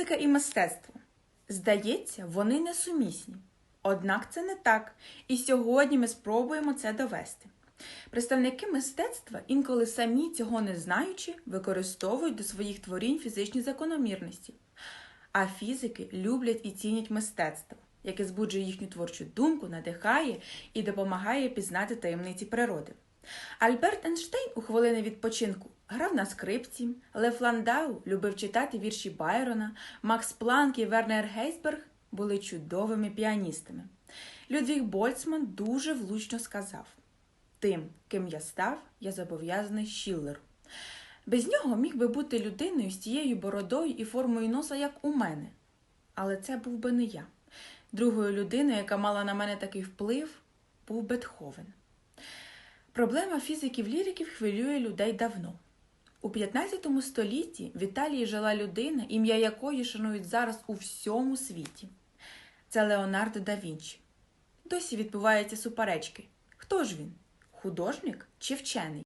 Музика і мистецтво. Здається, вони несумісні. Однак це не так, і сьогодні ми спробуємо це довести. Представники мистецтва, інколи самі цього не знаючи, використовують до своїх творінь фізичні закономірності. А фізики люблять і цінять мистецтво, яке збуджує їхню творчу думку, надихає і допомагає пізнати таємниці природи. Альберт Ейнштейн у хвилини відпочинку грав на скрипці, Лев Ландау любив читати вірші Байрона, Макс Планк і Вернер Гейсберг були чудовими піаністами. Людвіг Больцман дуже влучно сказав: Тим, ким я став, я зобов'язаний Шіллеру. Без нього міг би бути людиною з тією бородою і формою носа, як у мене. Але це був би не я. Другою людиною, яка мала на мене такий вплив, був Бетховен. Проблема фізиків-ліриків хвилює людей давно. У 15 столітті в Італії жила людина, ім'я якої шанують зараз у всьому світі. Це Леонардо да Вінчі. Досі відбуваються суперечки. Хто ж він? Художник чи вчений?